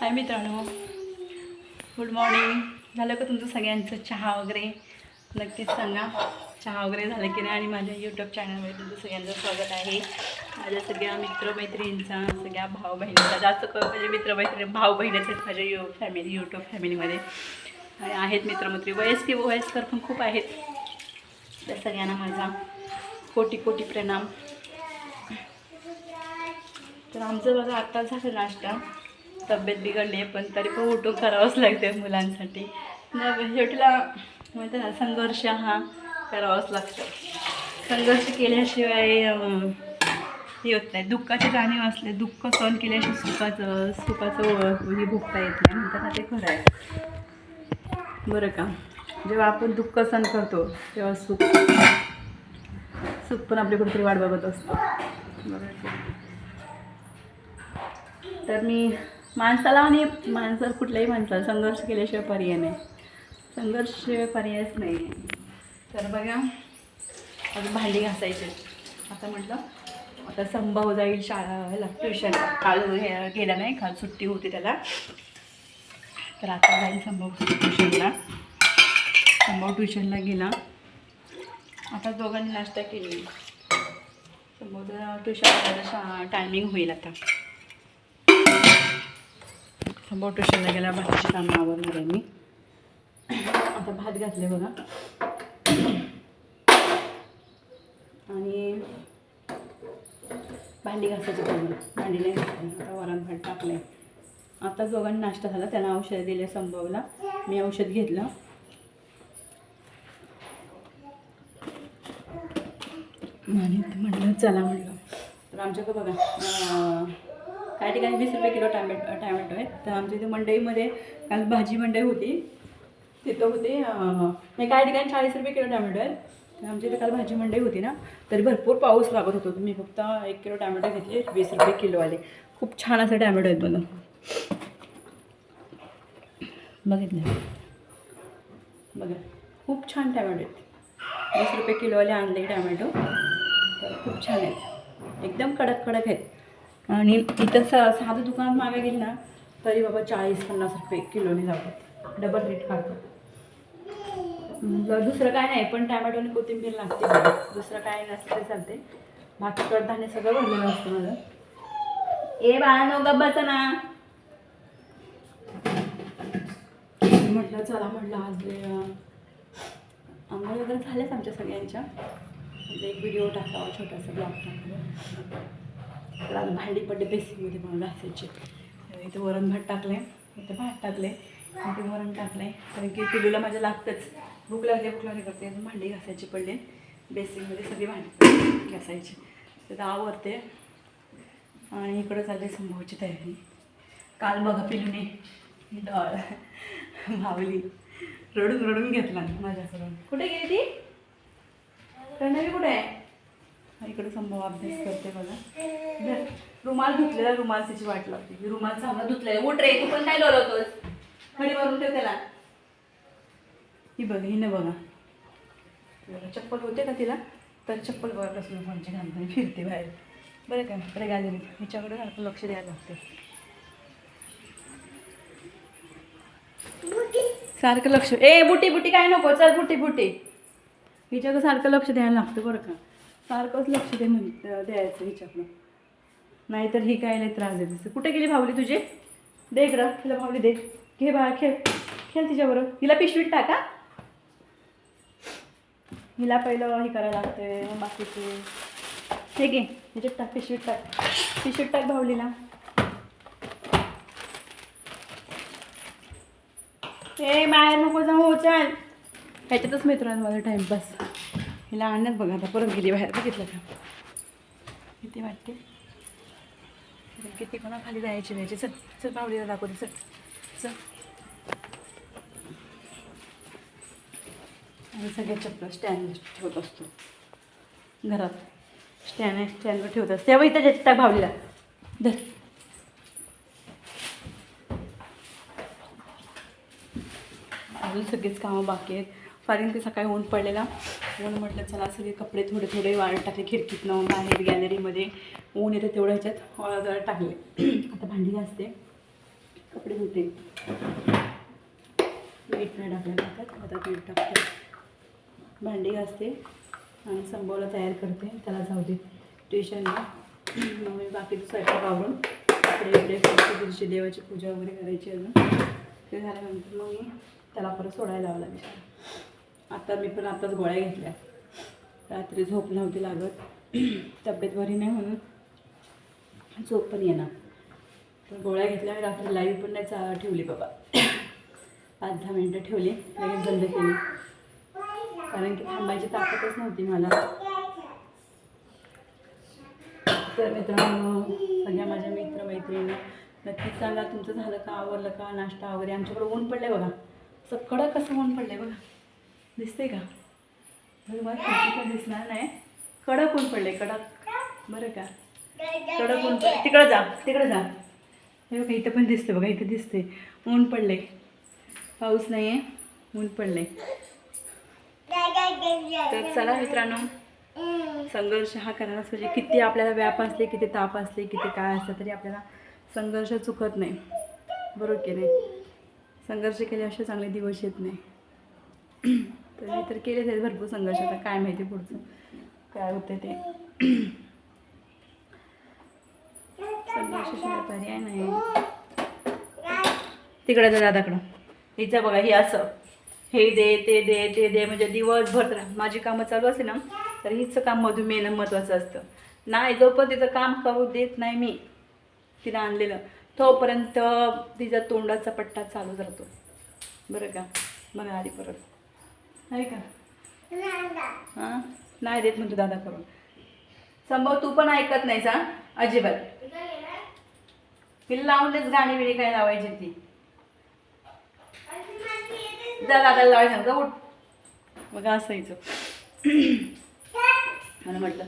हाय मित्रांनो. Good morning झालं का तुमचं सगळ्यांचं चहा वगैरे? नक्कीच सांगा. चहा वगैरे झालं की नाही आणि माझ्या यूट्यूब चॅनलमध्ये तुमचं सगळ्यांचं स्वागत आहे. माझ्या सगळ्या मित्रमैत्रिणींचा सगळ्या भाऊ बहिणींचा जास्त करून म्हणजे मित्रमैत्रिणी भाऊ बहिणीच आहेत माझ्या यू फॅमिली यूट्यूब फॅमिलीमध्ये आहेत मित्रमैत्री वयस्की वयस्कर पण खूप आहेत. त्या सगळ्यांना माझा कोटी कोटी प्रणाम. तर आमचं बघा आत्ताच झालं नाश्ता. तब्येत बिघडली आहे पण तरी पण उठून करावंच लागते मुलांसाठी. न- शेवटीला म्हणते ना संघर्ष हा करावाच लागतो. संघर्ष केल्याशिवाय हे होत नाही. दुःखाचे जाणीव असले दुःख सहन केल्याशिवाय सुखाचं सुखाचं हे भोगता येत नाही. म्हणतात ना ते खरं आहे. बरं का? जेव्हा आपण दुःख सहन करतो तेव्हा सुख सुख पण आपली कुठेतरी वाट बघत असतो. बरोबर तर मी माणसाला आणि माणसाला कुठल्याही माणसाला संघर्ष केल्याशिवाय पर्याय नाही. संघर्ष पर्यायच नाही तर बघा अजून भांडी घासायचे आता म्हटलं आता संभाव हो जाईल शाळेला ट्युशन काल हे गेला नाही काल सुट्टी होती त्याला. तर आता जाईल संभाव ट्युशनला हो संभाव ट्युशनला हो गेला. आता दोघांनी नाश्ता केली संभावचं ट्युशन शा टायमिंग होईल आता. संभाव ट्युशनला गेला भाताची कामं आवडणार आहे मी. आता भात घातले बघा. आणि भांडी घासायची भांडी नाही घातली आता वरण भात टाकलं आहे आता दोघांनी नाश्ता झाला. त्याला औषध दिले संभवला. मी औषध घेतलं. आणि म्हटलं चला म्हटलं. तर आमच्याकडं बघा काही ठिकाणी वीस रुपये किलो टॅमॅटो टॅमॅटो आहेत. तर आमच्या इथे मंडईमध्ये काल भाजी मंडई होती. तिथं होते नाही काही ठिकाणी चाळीस रुपये किलो टॅमॅटो आहेत. तर आमच्या इथे काल भाजी मंडई होती ना तरी भरपूर पाऊस लागत होतो. मी फक्त एक किलो टॅमॅटो घेतले वीस रुपये किलो आले. खूप छान असे टॅमॅटो आहेत बघा. बघितलं? बघा. खूप छान टॅमॅटो आहेत. वीस रुपये किलोवाले आणले टॅमॅटो. तर खूप छान आहेत. एकदम कडक कडक आहेत. आणि इथं स साधं दुकानात मागे गेली ना तरी बाबा चाळीस पन्नास रुपये किलोने जातात डबल रेट काढतात म्हटलं दुसरं काय नाही पण टॅमॅटो आणि कोथिंबीर लागते दुसरं काय नसतं ते चालते बाकी कडधान्य सगळं भरलेलं असतं माझं. ए बाळा गब्बाचं ना. म्हटलं चला म्हटलं आज आम्हाला आंघोळ वगैरे झाल्याच आमच्या सगळ्यांच्या. एक व्हिडिओ टाकावा छोटासा ब्लॉग टाकावा. तर आज भांडी पडले बेसिकमध्ये मला घासायचे. इथे वरण भात टाकले इथे भात टाकले इथे वरण टाकले कारण की पिलूला माझ्या लागतंच. भूक लागली भूक लागली करते. अजून भांडी घासायची पडले. बेसिकमध्ये सगळी भांडी घासायची. तर आवरते आणि इकडं चालली संभवची तयारी. काल बघा पिलूने डॉल मावली रडून रडून घेतला माझ्याकडून. कुठे गेली ती? प्रणवी कुठे आहे? इकडे संभव अभ्यास करते बघा. रुमाल धुतलेला रुमाल तिची वाट लागते. रुमाल चांगला धुतलेला मोठ रे तू पण काय लोळवतोस खडी मारून ठेव त्याला. ही बघ हिनं बघा. बघा, चप्पल होते का तिला? तर चप्पल बघा कसं कोणची घालताना फिरते बाहेर. बरं का बरं गाली हिच्याकडे सारखं लक्ष द्यायला लागते. सारखं लक्ष. ए बुटी बुटी काय नको? चल बुटी बुटी. हिच्याकडं सारखं लक्ष द्यायला लागतं बरं का. सारखंच लक्ष दे म्हण द्यायचं हिच्याकडं. नाहीतर ही काय नाही त्रास देते कुठे गेली भावली तुझी? दे इकडं तिला भावली दे. घे बाळा खेळ. खेळ तिच्याबरोबर. हिला पिशवीत टाका. हिला पहिलं हे करायला लागते बाकीचे. हे घे ह्याच्यात टाक पिशवीत टाक. पिशवीत टाक भावलीला ए बाहेर नको जाऊ हो, चल. ह्याच्यातच मित्रांनो माझा टाईमपास हिला आणत बघा आता परत गेली बाहेर. बघितलं का? किती वाटते? किती कोणा खाली जायची व्हायची चल चल पावडीला दाखवते चल चल. आणि सगळे चप्पल स्टँड ठेवत असतो. घरात स्टँड स्टँडवर ठेवत असते. तेव्हा त्याच्या त्याच्यात भावलीला धर. अजून सगळीच कामं बाकी आहेत. कारण ते सकाळी ऊन पडलेला. म्हणून म्हटलं चला सगळे कपडे थोडे थोडे वाळत टाकले खिडकीतनं बाहेर गॅलरीमध्ये ऊन येते तेवढ्या ह्याच्यात हळद टाकले. आता भांडी घासते. कपडे धुते. मीठ नाही टाकलं जातात. आता मीठ टाकते. भांडी घासते आणि संभवला तयार करते. त्याला जाऊ दे. ट्युशनला मग मी बाकी स्वयंपाक आवडून कपडे बिपडे दिवशी देवाची पूजा वगैरे करायची अजून. ते झाल्यानंतर मग मी त्याला परत सोडायला लावला विचार. आता मी पण आताच गोळ्या घेतल्या. रात्री झोप नव्हती लागत. तब्येत बरी नाही म्हणून झोप पण येणार. तर गोळ्या घेतल्या आणि रात्री लाईव्ह पण नाही चा ठेवली बाबा. पाच दहा मिनटं ठेवली. लगेच बंद केली. कारण की थांबायची ताकदच नव्हती मला. तर मित्रांनो सगळ्या माझ्या मित्रमैत्रिणी नक्कीच सांगा तुमचं झालं का? आवरलं का? नाश्ता वगैरे? आमच्याकडे ऊन पडले बघा. सगळं कसं ऊन आहे बघा. दिसते का? बरं पण दिसणार नाही. कडक ऊन पडले कडक. बरं का? कडक ऊन पडले तिकडं जा तिकडं जा. हे बघा इथं पण दिसते बघा इथं दिसते ऊन पडले पाऊस नाही आहे ऊन पडले तर चला मित्रांनो संघर्ष हा करायलाच पाहिजे. किती आपल्याला व्याप असले किती ताप असले किती काय असलं तरी आपल्याला संघर्ष चुकत नाही. बरोबर की नाही? संघर्ष केल्याशिवाय चांगले दिवस येत नाही. तर मी तर केलेच आहेत भरपूर संघर्ष. आता काय माहिती पुढचं. काय होतं ते. संघर्षाशिवाय पर्याय नाही. तिकडे जा दादाकडं. हिचं बघा ही असं. हे दे ते दे ते दे म्हणजे दिवसभर तर माझी कामं चालू असते ना तर हिचं काम मधुमेह महत्त्वाचं असतं. नाही जोपर्यंत तिचं काम करू देत नाही मी तिला आणलेलं तोपर्यंत तिचा तोंडाचा पट्टा चालूच राहतो. बरं का? बघा आधी परत. आहे का? हां? नाही देत म्हणतो दादा करून. संभव तू पण ऐकत नाहीस हा? अजिबात. तिला लावून देच गाणी बिणी काय लावायची ती. जा दादाला लावायचं सांग जा उठ. बघा असायचं मला म्हटलं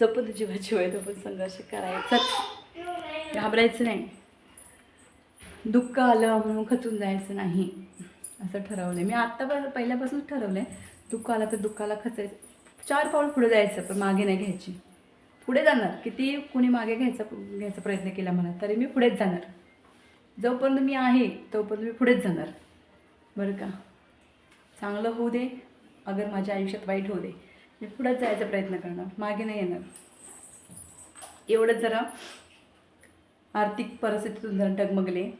जपून जीवाची वय पण संघर्ष करायचाच घाबरायचं नाही. दुःख आलं म्हणून खचून जायचं नाही. असं ठरवलं आहे मी आत्ता पहिल्यापासूनच ठरवलं आहे दुःख तर दुःखाला खचायचं चार पाऊल पुढे जायचं पण मागे नाही घ्यायची. पुढे जाणार. किती कुणी मागे घ्यायचा घ्यायचा प्रयत्न केला मला तरी मी पुढेच जाणार. जोपर्यंत मी आहे तोपर्यंत मी पुढेच जाणार. बरं का? चांगलं होऊ दे अगर माझ्या आयुष्यात वाईट होऊ दे. मी पुढेच जायचा प्रयत्न करणार मागे नाही येणार. एवढंच जरा आर्थिक परिस्थितीतून जरा डगमगले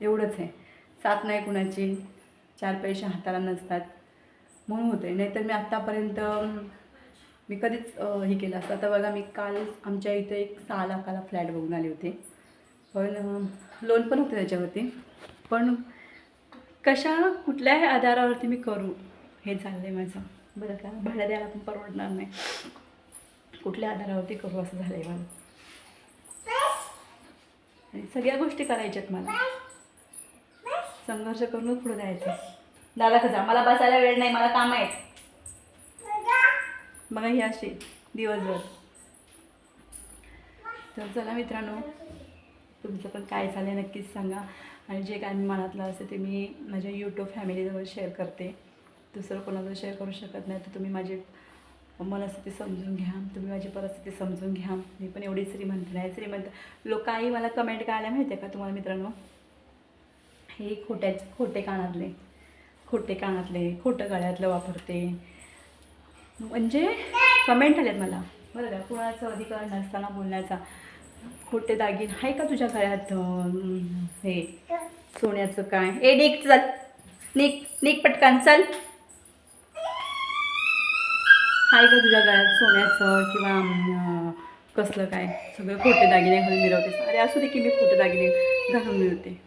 एवढंच आहे. साथ नाही कुणाची. चार पैसे हाताला नसतात. म्हणून होते नाहीतर मी आत्तापर्यंत मी कधीच हे केलं असतं. आता बघा मी काल आमच्या इथं एक सहा लाखाला फ्लॅट बघून आले होते. पण लोन पण होते त्याच्यावरती. पण कशा कुठल्याही आधारावरती मी करू? हे चाललं आहे माझं. बरं का? भाड्या द्यायला पण परवडणार नाही. कुठल्या आधारावरती करू असं झालं आहे मला आणि सगळ्या गोष्टी करायच्यात मला. संघर्ष करूनच पुढे जायचं. दादा खजा मला बसायला वेळ नाही मला काम आहे बघा ही अशी दिवसभर. तर चला मित्रांनो तुमचं पण काय चाललं आहे नक्कीच सांगा. आणि जे काय मी मनातलं असते ते मी माझ्या यूट्यूब फॅमिलीजवळ शेअर करते. दुसरं कोणाजवळ शेअर करू शकत नाही तर तुम्ही माझी मनस्थिती समजून घ्या. तुम्ही माझी परिस्थिती समजून घ्या. मी पण एवढी श्रीमंत नाही. श्रीमंत लोकांही मला कमेंट करायला माहिती आहे का तुम्हाला मित्रांनो? हे खोट्याचे खोटे कानातले खोटे कानातले खोटं गळ्यातलं वापरते. म्हणजे कमेंट आल्यात मला. बरं का कुणाचा अधिकार नसताना बोलण्याचा. खोटे दागिने आहे का तुझ्या गळ्यात? हे सोन्याचं काय? ए निक चल. निक निक पटकन चल. आहे का तुझ्या गळ्यात सोन्याचं किंवा कसलं काय? सगळं खोटे दागिने घालून मिळवते अरे असू दे की मी खोटे दागिने घालून मिळवते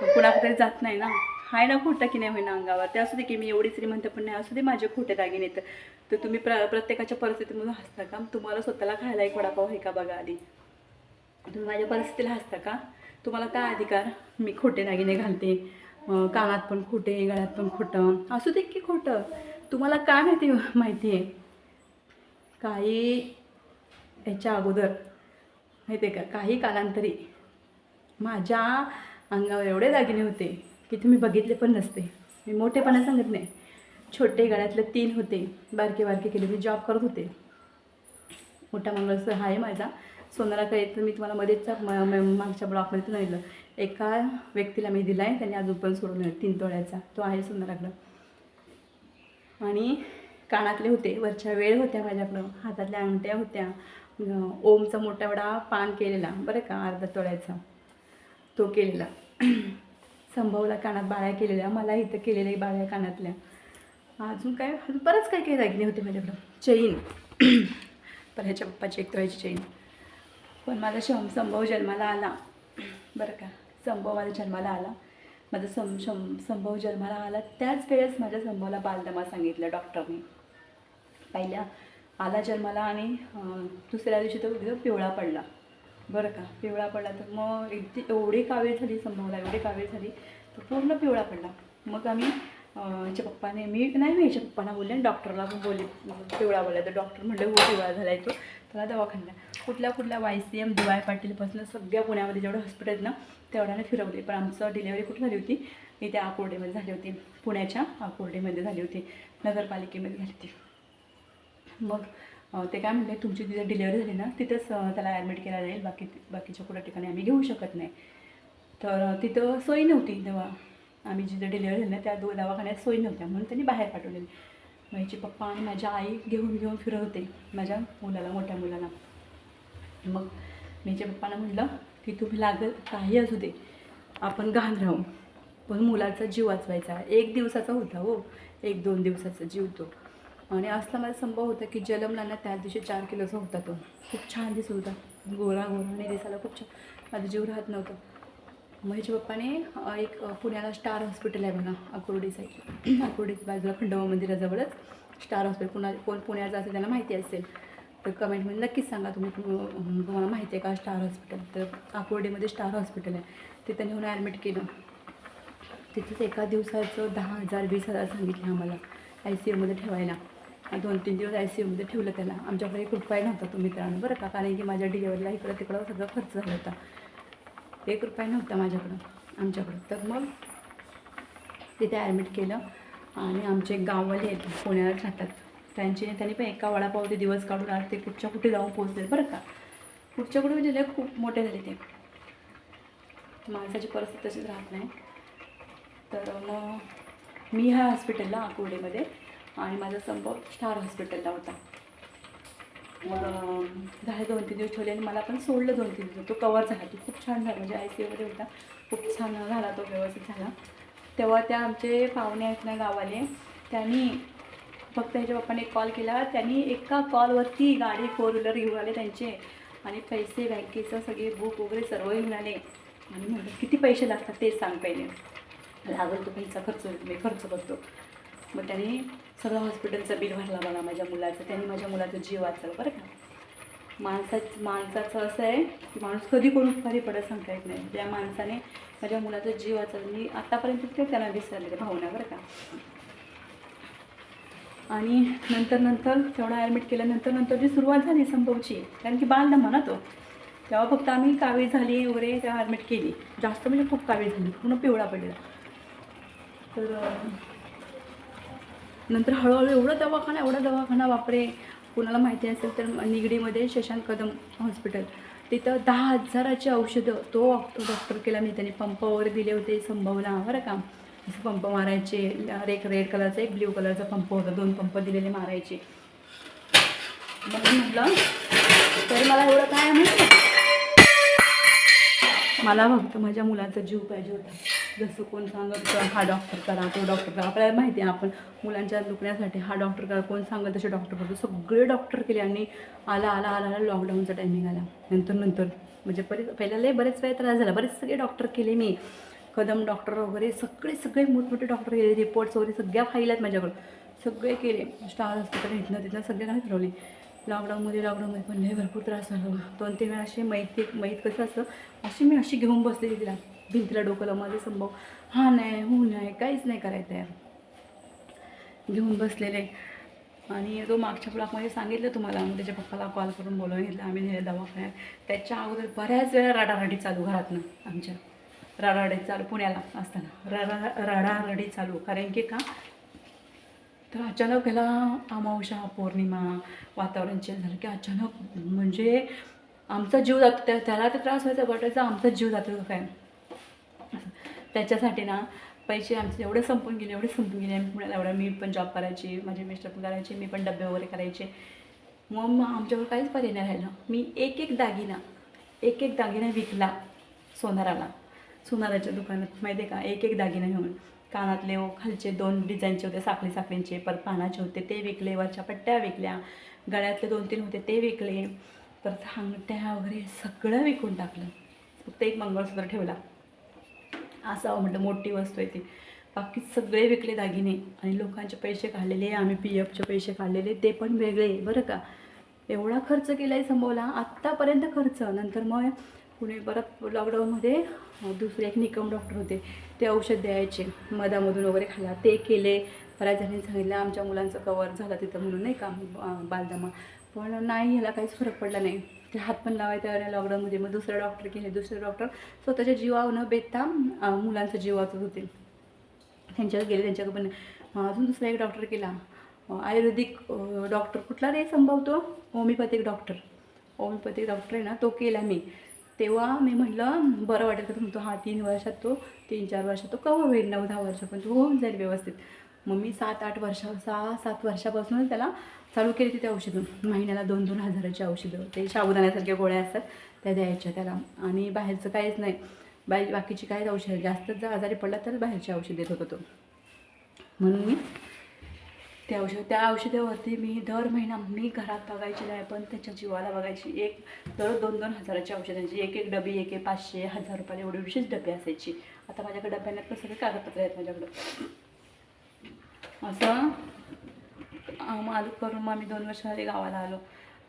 कुणाकडे जात नाही ना. हाय ना खोटं की नाही होईना अंगावर. ते असू दे की मी एवढी श्रीमंत पण नाही असू दे माझे खोटे दागिने तर तर तुम्ही प्र प्रत्येकाच्या परिस्थितीमधून हसता का? तुम्हाला स्वतःला खायला एक वडापाव आहे का बघा आधी? तुम्ही माझ्या परिस्थितीला हसता का? तुम्हाला काय अधिकार मी खोटे दागिने घालते. कानात पण खोटे गळ्यात पण खोटं. असू दे की खोटं. तुम्हाला काय माहिती माहिती आहे? काही याच्या अगोदर माहिती आहे का? काही कालांतरी माझ्या अंगावर एवढे दागिने होते की तुम्ही बघितले पण नसते. मी मोठेपणा सांगत नाही. छोटे गळ्यातले तीन होते. बारके बारके केले. मी जॉब करत होते. मोठा मंगळसूत्र आहे माझा. सोनाराकडे तर मी तुम्हाला मध्येच म- मागच्या ब्लॉकमध्ये सांगितलं एका व्यक्तीला मी दिला आहे त्यांनी अजून पण सोडून तीन तोळ्याचा. तो आहे सोनाराकडं. आणि कानातले होते. वरच्या वेळ होत्या माझ्याकडं. हातातल्या अंगठ्या होत्या. ओमचा मोठा एवढा पान केलेला. बरं का? अर्धा तोळ्याचा. तो केलेला. संभवला कानात बाळ्या केलेल्या मला इथं केलेल्या बाळ्या कानातल्या. अजून काय बरंच काय काही दागिने होते माझ्याकडं. चैन. पण ह्याच्या पप्पाची एक तोळ्याची चैन. पण माझा शं संभव जन्माला आला. बरं का संभव माझ्या जन्माला आला. माझा सं शं संभव जन्माला आला. त्याच वेळेस माझ्या संभवला बालदमा सांगितलं डॉक्टरने. पहिल्या आला जन्माला आणि दुसऱ्या दिवशी तो एकदम पिवळा पडला. बरं का पिवळा पडला तर मग एकदी एवढी कावीळ झाली संभवला एवढी कावीळ झाली तर पूर्ण पिवळा पडला. मग आम्ही अं, याच्या पप्पाने मी नाही मी याच्या पप्पांना बोलले आणि डॉक्टरला पण बोलले पिवळा बोलला तर डॉक्टर म्हणले हो पिवळा झाला येतो तो. त्याला दवाखान्या कुठल्या कुठल्या Y C M D Y पाटीलपासून सगळ्या पुण्यामध्ये जेवढं हॉस्पिटल आहेत ना तेवढ्याने फिरवले. पण आमचं डिलेवरी कुठे झाली होती? इथे आकुर्डीमध्ये झाली होती. पुण्याच्या आकुर्डीमध्ये झाली होती. नगरपालिकेमध्ये झाली होती. मग ते काय म्हणले तुमची तिथे डिलेवरी झाली ना तिथंच त्याला ॲडमिट केला जाईल बाकी बाकीच्या कुठल्या ठिकाणी आम्ही घेऊ शकत नाही. तर तिथं सोय नव्हती तेव्हा. आम्ही जिथे डिलेवरी झाली ना त्या दो दवाखान्यात सोय नव्हत्या म्हणून त्यांनी बाहेर पाठवलेली. माझी पप्पा आणि माझ्या आई घेऊन घेऊन फिरत होते माझ्या मुलाला मोठ्या मुलाला. मग माझ्या पप्पांना म्हटलं की तुम्ही लागल काही असू दे आपण घाण राहू. पण मुलाचा जीव वाचवायचा. एक दिवसाचा होता हो. एक दोन दिवसाचा जीव तो. आणि असला माझा संभव होता की जलमला ना त्याच दिवशी चार किलोचा होता तो. खूप छान दिसत होता. गोरा गोरा आणि दिसायला खूप छान. माझा जीव राहत नव्हता. मग ह्याच्या पप्पाने एक पुण्याला स्टार हॉस्पिटल आहे बघा अकुर्डी साईड अकोर्डी बाजूला खंडोबा मंदिराजवळच स्टार हॉस्पिटल. पुन्हा कोण पुण्याचं असेल त्यांना माहिती असेल तर कमेंटमध्ये नक्कीच सांगा तुम्ही. तुम्हाला माहिती आहे का स्टार हॉस्पिटल? तर अकुर्डीमध्ये स्टार हॉस्पिटल आहे. तिथं नेऊन ॲडमिट केलं. तिथंच एका दिवसाचं दहा हजार वीस हजार सांगितले आम्हाला. आय सी यूमध्ये ठेवायला. दोन तीन दिवस आय सी यूमध्ये ठेवलं त्याला. आमच्याकडे एक रुपया नव्हता तो मित्रांनो बरं का? कारण की माझ्या डिलेवरीला इकडं तिकडं सगळं खर्च झाला होता. एक रुपया नव्हता माझ्याकडं आमच्याकडं. तर मग तिथे ॲडमिट केलं आणि आमचे गाववाले आहेत पुण्यात राहतात. त्यांचे त्यांनी पण एका वडापावचे दिवस काढून आज ते कुठच्या कुठे जाऊन पोहोचले बरं का? कुठच्या कुठे म्हणजे खूप मोठे झाले ते. माणसाची परिस्थिती तशीच राहत नाही. तर मग मी ह्या हॉस्पिटलला अकोडेमध्ये आणि माझा संभव स्टार हॉस्पिटलला होता. मग झाले दोन तीन दिवस ठेवले आणि मला पण सोडलं दोन तीन दिवस. तो कवर झाला. तो खूप छान झाला. म्हणजे आय सी यूमध्ये होता. खूप छान झाला तो व्यवस्थित झाला. तेव्हा त्या आमचे पाहुणे आहेत ना गावाले त्यांनी फक्त ह्याच्या पप्पाने एक कॉल केला. त्यांनी एका कॉलवरती गाडी फोर व्हीलर घेऊन आले त्यांचे. आणि पैसे बँकेचं सगळे बुक वगैरे सर्व घेऊन आले. आणि म्हटलं किती पैसे लागतात तेच सांग पहिले. लागल तो पैसा खर्च होईल. मी खर्च करतो. मग त्यांनी सगळं हॉस्पिटलचं बिल भरला बघा माझ्या मुलाचं. त्यांनी माझ्या मुलाचं जीव वाचला बरं का? माणसाच माणसाचं असं आहे की माणूस कधी कोण उपकारी पडत सांगता येत नाही. त्या माणसाने माझ्या मुलाचं जीव वाचवला मी आत्तापर्यंत ते त्यांना विसरलेले भावना बरं का? आणि नंतर नंतर तेवढा ॲडमिट केल्यानंतर नंतर जी सुरुवात झाली संभवची कारण की बाल म्हणा तो तेव्हा फक्त आम्ही कावी झाली वगैरे तेव्हा ॲडमिट केली. जास्त म्हणजे खूप कावी झाली पूर्ण पिवळा पडलेला. तर नंतर हळूहळू एवढा दवाखाना एवढा दवाखाना वापरे कुणाला माहिती असेल तर निगडीमध्ये शशांक कदम हॉस्पिटल तिथं दहा हजाराची औषधं तो डॉक्टर केला. मी त्याने पंप वगैरे दिले होते संभवला बरं का. असं पंप मारायचे एक रेड कलरचा एक ब्ल्यू कलरचा पंप होता. दोन पंप दिलेले मारायचे. म्हणून म्हटलं तर मला एवढं काय माहिती मला फक्त माझ्या मुलाचा जीव पाहिजे होता. जसं कोण सांगत हा डॉक्टर करा तो डॉक्टर करा. आपल्याला माहिती आहे आपण मुलांच्या दुखण्यासाठी हा डॉक्टर करा कोण सांगत तसे डॉक्टर करतो सगळे डॉक्टर केले आणि आला आला आला आला लॉकडाऊनचा टायमिंग आला नंतर नंतर. म्हणजे बरेच पहिल्यालाही बरेच वेळ त्रास झाला. बरेच सगळे डॉक्टर केले मी. कदम डॉक्टर वगैरे सगळे सगळे मोठमोठे डॉक्टर केले. रिपोर्ट्स वगैरे सगळ्या फाईल आहेत माझ्याकडं. सगळे केले. स्टार हॉस्पिटल इथनं तिथनं सगळे काय फिरवले. लॉकडाऊनमध्ये लॉकडाऊनमध्ये पण लय भरपूर त्रास झाला. दोन तीन वेळा अशी माहिती मैत कसं असतं? अशी मी अशी घेऊन बसलेली तिला. भिंतीला डोकं माझे संभव हा नाही हो नाही काहीच नाही करायचं यार घेऊन बसलेले. आणि तो मागच्या ब्लॉकमध्ये सांगितलं तुम्हाला मग त्याच्या पप्पाला कॉल करून बोलवून घेतलं आम्ही नेले दवाखान्यात. त्याच्या अगोदर बऱ्याच वेळा राडाराडी चालू घरातनं आमच्या. राडाराडी चालू पुण्याला असताना. रडा रडारडी चालू. कारण की का? तर अचानक ह्याला अमावश्या पौर्णिमा वातावरण चेंज झालं की अचानक म्हणजे आमचा जीव जातो त्या त्याला तर त्रास व्हायचा वाटायचा आमचा जीव जातो का काय त्याच्यासाठी ना पैसे आमचे एवढे संपून गेले एवढे संपून गेले. आम्ही पुण्याला एवढं मी पण जॉब करायची माझे मिस्टर पण करायचे मी पण डबे वगैरे करायचे. मग मग आमच्यावर काहीच पर्याय नाही राहिलं. मी एक एक दागिना एक एक दागिना विकला सोनाराला. सोनाराच्या दुकानात माहिती आहे का? एक एक दागिना घेऊन. कानातले ओ खालचे दोन डिझाईनचे होते साखळी साखळींचे परत पानाचे होते ते विकले वरच्या पट्ट्या विकल्या. गळ्यातले दोन तीन होते ते विकले. परत हांगट्या वगैरे सगळं विकून टाकलं. फक्त एक मंगळसूत्र ठेवला. असावं म्हटलं मोठी वस्तू आहे ती. बाकी सगळे विकले दागिने आणि लोकांचे पैसे काढलेले आम्ही पी एफचे पैसे काढलेले ते पण वेगळे बरं का? एवढा खर्च केला आहे संभवला आत्तापर्यंत खर्च. नंतर मग पुणे परत लॉकडाऊनमध्ये दुसरे एक निकम डॉक्टर होते ते औषध द्यायचे मधामधून वगैरे खायला. ते केले. बऱ्याच जणांनी सांगितलं आमच्या मुलांचं कवर झालं तिथं म्हणून नाही का बालदमा. पण नाही ह्याला काहीच फरक पडला नाही. हात पण लावायचा आणि लॉकडाऊनमध्ये मग दुसरं डॉक्टर केले दुसरे डॉक्टर स्वतःच्या जीवावर न बेतता मुलांचं जीव वाचत होते. त्यांच्याकडे गेले त्यांच्याकडे पण. अजून दुसरा एक डॉक्टर केला. आयुर्वेदिक डॉक्टर कुठला रे संभवतो? होमिओपॅथिक डॉक्टर होमिओपॅथिक डॉक्टर आहे ना तो केला मी. तेव्हा मी म्हटलं बरं वाटेल का तुमचं हा तीन वर्षात तो तीन चार वर्षात तो कवर होईल? नऊ दहा वर्षापर्यंत होऊन जाईल व्यवस्थित. मग मी सात आठ वर्षा सहा सात वर्षापासूनच त्याला चालू केली तिथे औषधं. महिन्याला दोन दोन हजाराची औषधं ते साबुदाण्यासारख्या गोळ्या असतात त्या द्यायच्या त्याला. आणि बाहेरचं काहीच नाही. बाई बाकीची काहीच औषधं. जास्त जर आजारी पडला तर बाहेरची औषध देत होतो तो. म्हणून मी ते औषध त्या औषधावरती मी दर महिना मी घरात बघायची नाही पण त्याच्या जीवाला बघायची. एक दर दोन दोन हजाराची औषधांची एक एक डबी एक एक पाचशे हजार रुपयाला एवढी विशेष डबे असायची. आता माझ्याकडे डब्यांना पण सगळे कागदपत्र आहेत माझ्याकडं. असं मालूक करून मग आम्ही दोन वर्ष आधी गावाला आलो.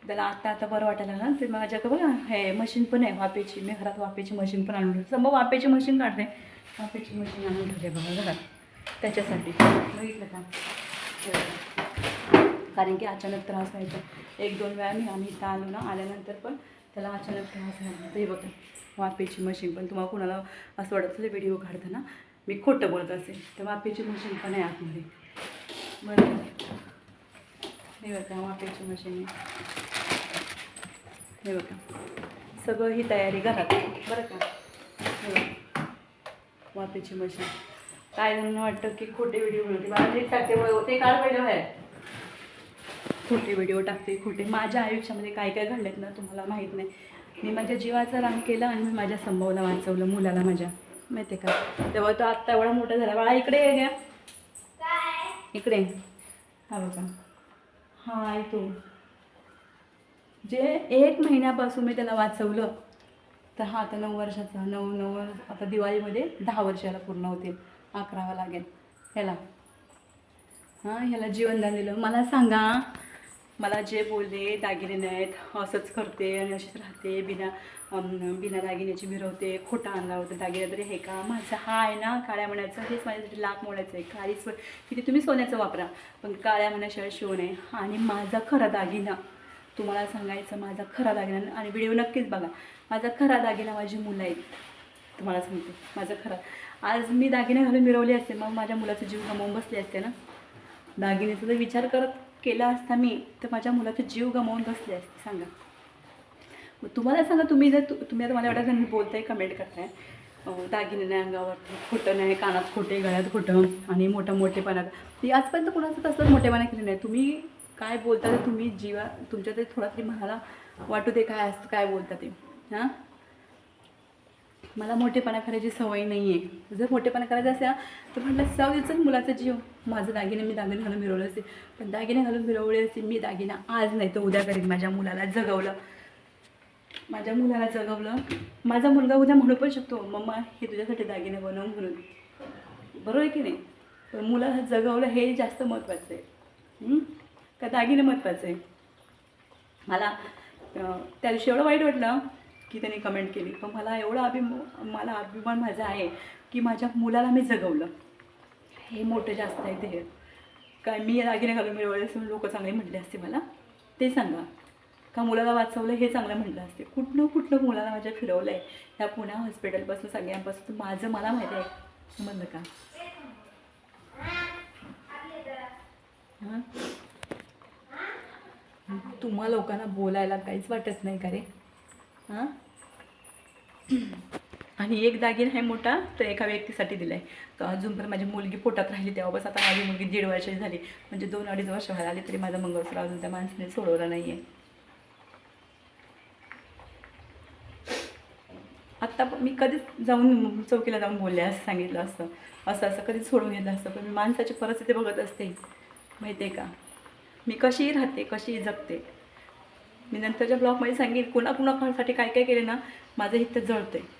त्याला आता आता बरं वाटायला लागलं. ते माझ्याकडे बघा हे मशीन पण आहे वापेची मी घरात वापेची मशीन पण आणून ठेवली. मग वापेची मशीन काढते. वापेची मशीन आणून ठेवली आहे बघा घरात. त्याच्यासाठी. बघितलं का? कारण की अचानक त्रास व्हायचा. एक दोन वेळा मी आम्ही इथं आलो ना आल्यानंतर पण त्याला अचानक त्रास व्हायचा ते बघा वापेची मशीन पण. तुम्हाला कुणाला असं वाटत असेल व्हिडिओ काढताना मी खोटं बोलत असेल. तर वापेची मशीन पण आहे आतमध्ये. बरं. हे बघा वापेची मशीन आहे. हे बघा. सगळं ही तयारी घरात. बरं का? हे बघा. वापेची मशीन. काय जणांना वाटतं की खोटे व्हिडिओ बनवते मला जे टाकते ते काढ पहिलं बाहेर. खोटे व्हिडिओ टाकते खोटे. माझ्या आयुष्यामध्ये काय काय घडलेत ना तुम्हाला माहीत नाही. मी माझ्या जीवाचं रान केलं आणि मी माझ्या संभवला वाचवलं मुलाला माझ्या. माहिती आहे का? तेव्हा तो आत्ता एवढा मोठा झाला. बाळा इकडे ये घ्या इकडे हा बघा. हा आहे तो जे एक महिन्यापासून मी त्याला वाचवलं तर हा आता नऊ वर्षाचा नऊ नऊ आता दिवाळीमध्ये दहा वर्षाला पूर्ण होतील अकरावा लागेल. ह्याला. हां ह्याला जीवनदान दिलं. मला सांगा मला जे बोलले दागिने नाहीत असंच करते आणि अशीच राहते बिना बिना दागिन्याची मिरवते खोटा आणला होता दागिने तरी हे का? माझा हा आहे ना काळ्या म्हणायचं हेच माझ्यासाठी लाख मोडायचं आहे. काळी स्व किती तुम्ही सोन्याचं वापरा पण काळ्या मण्याशिवाय शिव नाही. आणि माझा खरा दागिना तुम्हाला सांगायचं माझा खरा दागिना आणि व्हिडिओ नक्कीच बघा. माझा खरा दागिना माझी मुलं आहेत. तुम्हाला सांगते माझा खरा. आज मी दागिने घालून मिरवले असते मग माझ्या मुलाचं जीव गमावून बसले असते ना? दागिन्याचा जर विचार करत केला असता मी तर माझ्या मुलाचा जीव गमावून बसले असते. सांगा. मग तुम्हाला सांगा तुम्ही जर तु- तुम्ही आता मला एवढ्या जण बोलताय कमेंट करताय. दागिने नाही अंगावरती खोटं नाही कानात खोटे गळ्यात खोटं आणि मोठं मोठेपणा. ती आजपर्यंत कोणाचं तसंच मोठेपणा केलं नाही. तुम्ही काय बोलता ते तुम्ही जीवा तुमच्या ते थोडा तरी मला वाटू दे काय असतं काय बोलता ते. हां? मला मोठेपणा करायची सवय नाही आहे जर मोठेपणा करायचं असेल तर म्हटलं जाऊ द्यायचं मुलाचा जीव. माझं दागिने मी दागिने घालून मिरवलं असेल पण दागिने घालून मिरवले असेल मी दागिना आज नाही तर उद्या करीन. माझ्या मुलाला जगवलं. माझ्या मुलाला जगवलं. माझा मुलगा उद्या म्हणू पण शकतो मम्मा हे तुझ्यासाठी दागिने बनव म्हणून बरोबर आहे की नाही? पण मुलाला जगवलं हे जास्त महत्त्वाचं आहे. का दागिने महत्त्वाचं? आहे मला त्या दिवशी एवढं वाईट वाटलं की त्यांनी कमेंट केली. पण मला एवढा अभिम मला अभिमान माझा आहे की माझ्या मुलाला मी जगवलं. हे मोठं जास्त आहे ते काय मी दागिने घालून मिळवले असून लोक चांगले म्हटले असते मला. ते सांगा. का मुलाला वाचवलं हे चांगलं म्हटलं असते. कुठलं कुठलं मुलाला माझ्या फिरवलं आहे ह्या पुण्या हॉस्पिटलपासून सगळ्यांपासून. माझं मला माहिती आहे. म्हणलं का? हां? तुम्हा लोकांना बोलायला काहीच वाटत नाही का रे? हां? आणि एक दागिन आहे मोठा तर एका व्यक्तीसाठी दिला आहे तर अजून पण माझी मुलगी पोटात राहिली तेव्हापासून आता माझी मुलगी दीड वर्षाची झाली. म्हणजे दोन अडीच वर्ष व्हायला आली तरी माझा मंगळसूत्र अजून त्या माणसाने सोडवला नाही आहे आत्ता पण मी कधीच जाऊन चौकीला जाऊन बोलले असं सांगितलं असतं. असं असं कधीच सोडून घेतलं असतं. पण मी माणसाची परिस्थिती बघत असते. माहिती आहे का? मी कशीही राहते कशीही जगते. मी नंतरच्या ब्लॉगमध्ये सांगेन कुणा कुणासाठी काय काय केले ना माझं हित जळतं आहे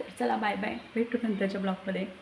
तर चला बाय बाय भेटू नंतरच्या ब्लॉगमध्ये